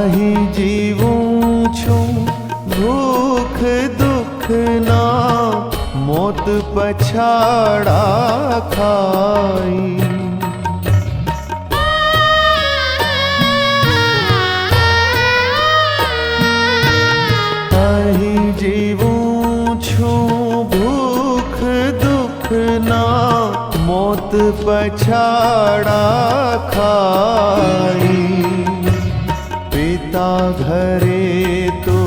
અહીં જીવું છું. ભૂખ દુઃખના મોત પછાડા ખાઈ. અહીં જીવું છું. ભૂખ દુઃખના મોત પછાડા ખાઈ. તો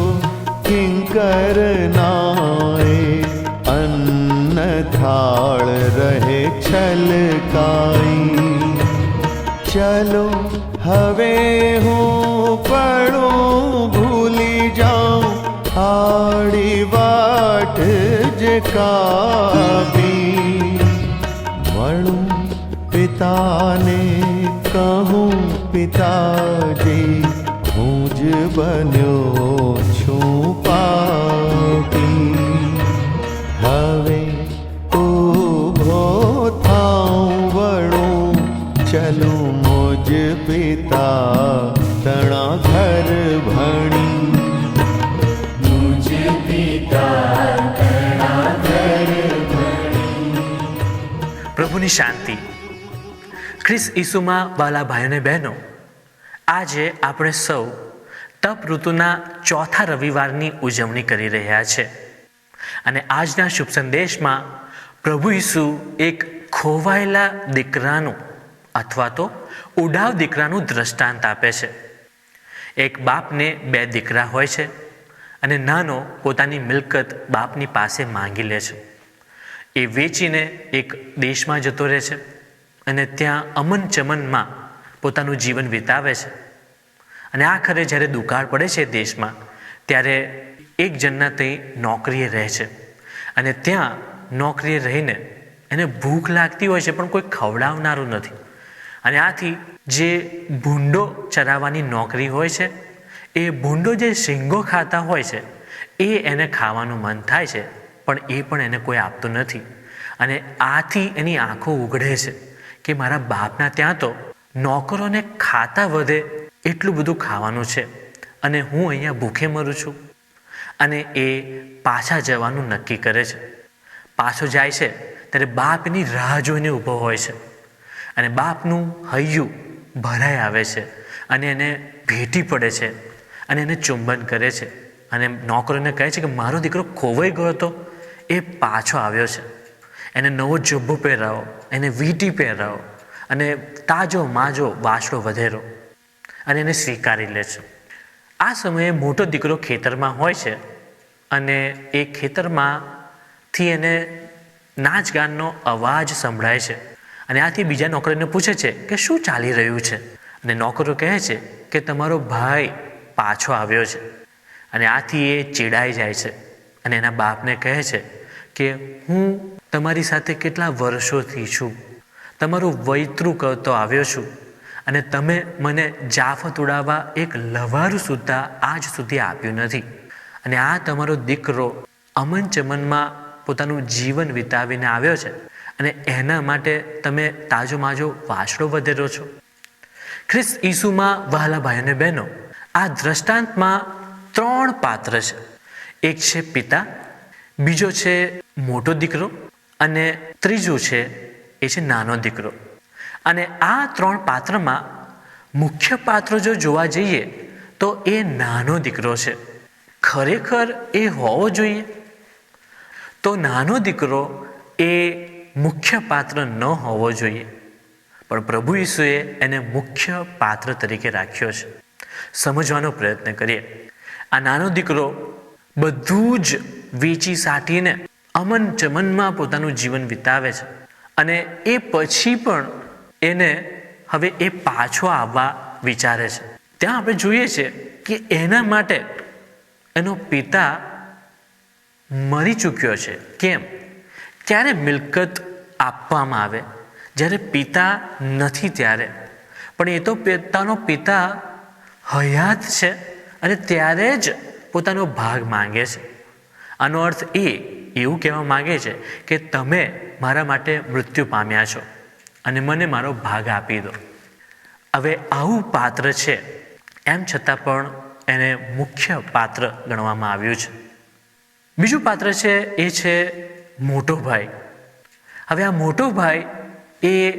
કિંકર નાય અન્ન થાળ રહે છલકાઈ ચલો હવે હું પડું ભૂલી જાઉં આડી વાટ જ કાપી મળું પિતાને કહું પિતાજી હું જ બન્યો છું પાપી. હવે ઊભો થાઉં વળું, ચલું મોજ પિતા તણા ઘર ભણી. પ્રભુની શાંતિ. ખ્રિસ ઈસુમાં વાલા ભાઈઓ અને બહેનો, આજે આપણે સૌ તપ ઋતુના ચોથા રવિવારની ઉજવણી કરી રહ્યા છે. અને આજના શુભ સંદેશમાં પ્રભુ ઈસુ એક ખોવાયેલા દીકરાનું અથવા તો ઉડાવ દીકરાનું દ્રષ્ટાંત આપે છે. એક બાપને બે દીકરા હોય છે અને નાનો પોતાની મિલકત બાપની પાસે માંગી લે છે. એ વેચીને એક દેશમાં જતો રહે છે અને ત્યાં અમન ચમનમાં પોતાનું જીવન વિતાવે છે. અને આખરે જ્યારે દુકાળ પડે છે દેશમાં, ત્યારે એક જણના ત્યાં નોકરીએ રહે છે. અને ત્યાં નોકરીએ રહીને એને ભૂખ લાગતી હોય છે, પણ કોઈ ખવડાવનારું નથી. અને આથી જે ભૂંડો ચરાવવાની નોકરી હોય છે, એ ભૂંડો જે શીંગો ખાતા હોય છે, એ એને ખાવાનું મન થાય છે, પણ એ પણ એને કોઈ આપતું નથી. અને આથી એની આંખો ઉઘડે છે કે મારા બાપના ત્યાં તો નોકરોને ખાતા વધે એટલું બધું ખાવાનું છે અને હું અહીંયા ભૂખે મરું છું. અને એ પાછા જવાનું નક્કી કરે છે. પાછો જાય છે ત્યારે બાપની રાહ જોઈને ઊભો હોય છે. અને બાપનું હૈયું ભરાઈ આવે છે અને એને ભેટી પડે છે અને એને ચુંબન કરે છે. અને નોકરોને કહે છે કે મારો દીકરો ખોવાઈ ગયો હતો. એ પાછો આવ્યો છે. એને નવો જુબ્બો પહેરાવો, એને વીંટી પહેરાવો અને તાજો માજો વાસડો વધેરો. અને એને સ્વીકારી લે છે. આ સમયે મોટો દીકરો ખેતરમાં હોય છે અને એ ખેતરમાંથી એને નાચગાનનો અવાજ સંભળાય છે અને આથી બીજા નોકરીને પૂછે છે કે શું ચાલી રહ્યું છે? અને નોકરો કહે છે કે તમારો ભાઈ પાછો આવ્યો છે અને આથી એ ચીડાઈ જાય છે અને એના બાપને કહે છે કે હું તમારી સાથે કેટલા વર્ષોથી છું. તમારું વૈતરું કરતો આવ્યો છું. અને તમે મને જાફત ઉડાવવા એક લવારું સુદ્ધા આજ સુધી આપ્યું નથી. અને આ તમારો દીકરો અમન ચમનમાં પોતાનું જીવન વિતાવીને આવ્યો છે અને એના માટે તમે તાજો માજો વાસડો વધેરો છો. ખ્રિસ્ત ઈસુમાં વહાલા અને બહેનો, આ દ્રષ્ટાંતમાં ત્રણ પાત્ર છે. એક છે પિતા, બીજો છે મોટો દીકરો અને ત્રીજું છે એ છે નાનો દીકરો. અને આ ત્રણ પાત્રમાં મુખ્ય પાત્ર જો જોવા જઈએ, તો એ નાનો દીકરો છે. ખરેખર એ હોવો જોઈએ. તો નાનો દીકરો એ મુખ્ય પાત્ર ન હોવો જોઈએ. પણ પ્રભુ ઈસુએ એને મુખ્ય પાત્ર તરીકે રાખ્યો છે. સમજવાનો પ્રયત્ન કરીએ. આ નાનો દીકરો બધું જ વેચી સાટીને અમન ચમનમાં પોતાનું જીવન વિતાવે છે. અને એ પછી પણ એને હવે એ પાછો આવવા વિચારે છે. ત્યાં આપણે જોઈએ છે કે એના માટે એનો પિતા મરી ચૂક્યો છે. કેમ? ક્યારે મિલકત આપવામાં આવે. જ્યારે પિતા નથી ત્યારે. પણ એ તો પોતાનો પિતા હયાત છે અને ત્યારે જ પોતાનો ભાગ માંગે છે. આનો અર્થ એ, એવું કહેવા માંગે છે કે તમે મારા માટે મૃત્યુ પામ્યા છો. અને મને મારો ભાગ આપી દો. હવે આવું પાત્ર છે, એમ છતાં પણ એને મુખ્ય પાત્ર ગણવામાં આવ્યું છે. બીજું પાત્ર છે, એ છે મોટો ભાઈ. હવે આ મોટો ભાઈ એ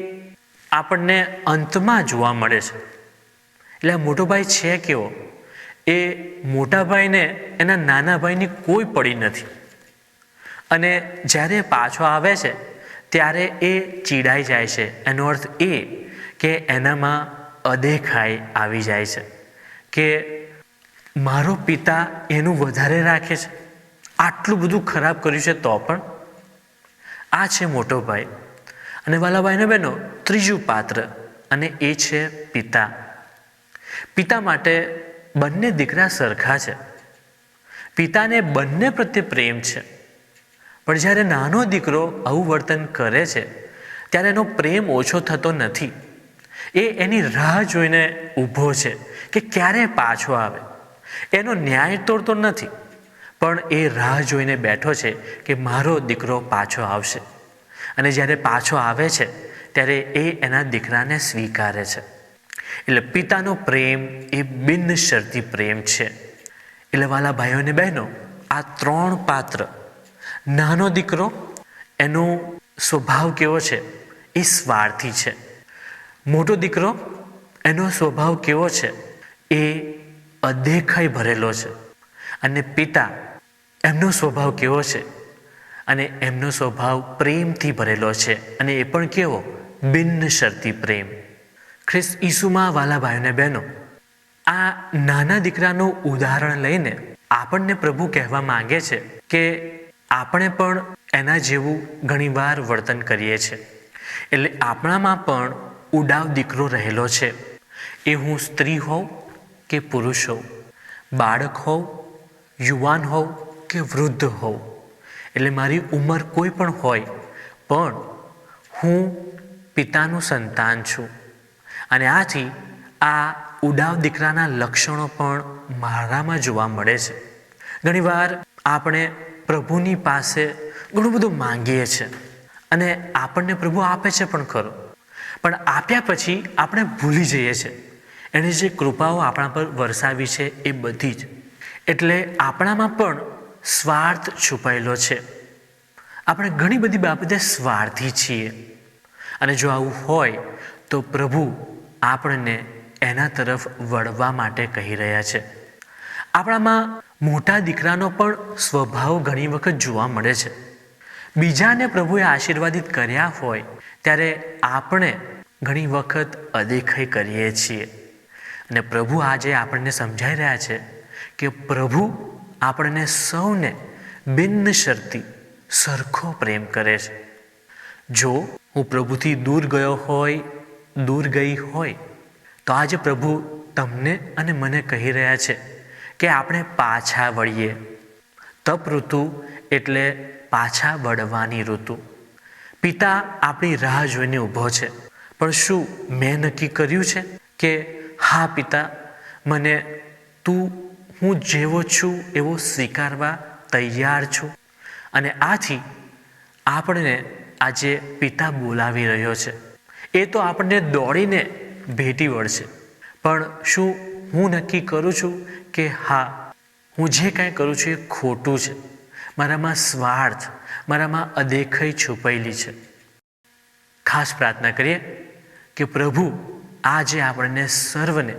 આપણને અંતમાં જોવા મળે છે. એટલે આ મોટો ભાઈ છે કેવો? એ મોટા ભાઈને, એના નાના ભાઈની કોઈ પડી નથી. અને જ્યારે પાછો આવે છે ત્યારે એ ચીડાઈ જાય છે. એનો અર્થ એ કે એનામાં અદેખાઈ આવી જાય છે કે મારો પિતા એનું વધારે રાખે છે. આટલું બધું ખરાબ કર્યું છે તો પણ આ છે મોટો ભાઈ. અને વાલાભાઈને બહેનો, ત્રીજું પાત્ર અને એ છે પિતા. પિતા માટે બંને દીકરા સરખા છે. પિતાને બંને પ્રત્યે પ્રેમ છે. પણ જ્યારે નાનો દીકરો આવું વર્તન કરે છે, ત્યારે એનો પ્રેમ ઓછો થતો નથી. એ એની રાહ જોઈને ઊભો છે કે ક્યારે પાછો આવે. એનો ન્યાય તોડતો નથી, પણ એ રાહ જોઈને બેઠો છે કે મારો દીકરો પાછો આવશે. અને જ્યારે પાછો આવે છે, ત્યારે એ એના દીકરાને સ્વીકારે છે. એટલે પિતાનો પ્રેમ એ બિનશરતી પ્રેમ છે. એટલે વાલા ભાઈઓ અને બહેનો, આ ત્રણ પાત્ર નાનો દીકરો, એનો સ્વભાવ કેવો છે? એ સ્વાર્થી છે. મોટો દીકરો, એનો સ્વભાવ કેવો છે? એ અદેખાઈ ભરેલો છે. અને પિતા, એમનો સ્વભાવ કેવો છે? અને એમનો સ્વભાવ પ્રેમથી ભરેલો છે. અને એ પણ કેવો? બિન શરતી પ્રેમ. ખ્રિસ્ત ઈસુમાં વાલા ભાઈઓને બહેનો, આ નાના દીકરાનું ઉદાહરણ લઈને આપણને પ્રભુ કહેવા માંગે છે કે આપણે પણ એના જેવું ઘણીવાર વર્તન કરીએ છીએ. એટલે આપણામાં પણ ઉડાવ દીકરો રહેલો છે. એ હું સ્ત્રી હોઉં કે પુરુષ હોઉં? બાળક હોઉં, યુવાન હોઉં કે વૃદ્ધ હોઉં? એટલે મારી ઉંમર કોઈ પણ હોય, પણ હું પિતાનું સંતાન છું. અને આથી આ ઉડાવ દીકરાના લક્ષણો પણ મારામાં જોવા મળે છે. ઘણીવાર આપણે પ્રભુની પાસે ઘણું બધું માંગીએ છીએ અને આપણને પ્રભુ આપે છે પણ ખરો. પણ આપ્યા પછી આપણે ભૂલી જઈએ છીએ એણે જે કૃપાઓ આપણા પર વરસાવી છે એ બધી જ. એટલે આપણામાં પણ સ્વાર્થ છુપાયેલો છે. આપણે ઘણી બધી બાબતે સ્વાર્થી છીએ. અને જો આવું હોય તો પ્રભુ આપણને એના તરફ વળવા માટે કહી રહ્યા છે. આપણામાં મોટા દીકરાનો પણ સ્વભાવ ઘણી વખત જોવા મળે છે. બીજાને પ્રભુએ આશીર્વાદિત કર્યા હોય, ત્યારે આપણે ઘણી વખત અદેખાઈ કરીએ છીએ. અને પ્રભુ આજે આપણને સમજાઈ રહ્યા છે કે પ્રભુ આપણને સૌને બિન શરતી સરખો પ્રેમ કરે છે. જો હું પ્રભુથી દૂર ગયો હોય, દૂર ગઈ હોય, તો આજે પ્રભુ તમને અને મને કહી રહ્યા છે કે આપણે પાછા વળીએ. તપ ઋતુ એટલે પાછા વળવાની ઋતુ. પિતા આપણી રાહ જોઈને ઊભો છે. પણ શું મેં નક્કી કર્યું છે? કે હા પિતા, મને તું, હું જેવો છું એવો સ્વીકારવા તૈયાર છું. અને આથી આપણને આજે પિતા બોલાવી રહ્યો છે. એ તો આપણને દોડીને ભેટી વળશે. પણ શું હું નક્કી કરું છું કે હા, હું જે કાંઈ કરું છું એ ખોટું છે. મારામાં સ્વાર્થ, મારામાં અદેખાઈ છુપાયેલી છે. ખાસ પ્રાર્થના કરીએ કે પ્રભુ આજે આપણને સર્વને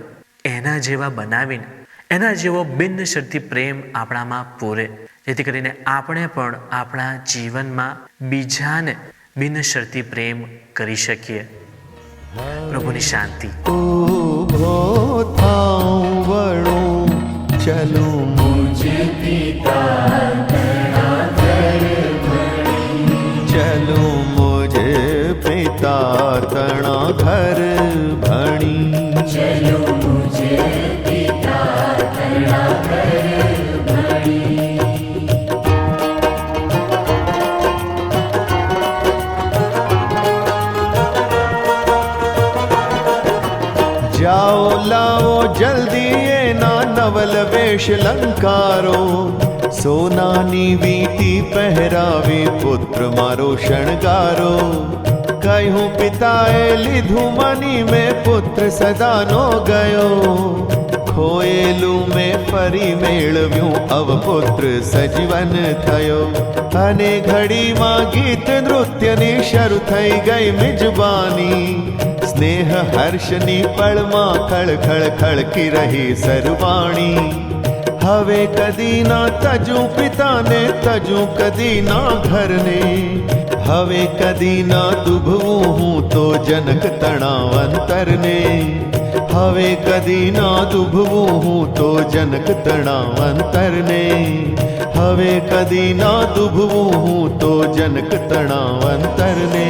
એના જેવા બનાવીને, એના જેવો બિન શરતી પ્રેમ આપણામાં પૂરે. જેથી કરીને આપણે પણ આપણા જીવનમાં બીજાને બિન શરતી પ્રેમ કરી શકીએ. પ્રભુની શાંતિ. ઊભો થાઉં વળું વેશ લંકારો, સોનાની વીટી પહેરાવી પુત્ર મારો શણગારો. કહ્યું પિતાએ લીધું મની, મેં પુત્ર સદાનો ગયો. ખોયેલું મેં ફરી મેળવ્યું અવપુત્ર સજીવન થયો. અને ઘડીમાં ગીત નૃત્યની શરૂ થઈ ગઈ મિજબાની. સ્નેહ હર્ષની પળમાં ખળખળ ખળકી રહી સરવાણી. હવે કદી ના તજું પિતાને, તજું કદી ના ઘરને. હવે કદી ના દુભવું હું તો જનક તણાવ અંતરને હવે કદી ના દુભવું હું તો જનક તણાવ અંતરને હવે કદી ના દુભવું હું તો જનક તણાવ અંતરને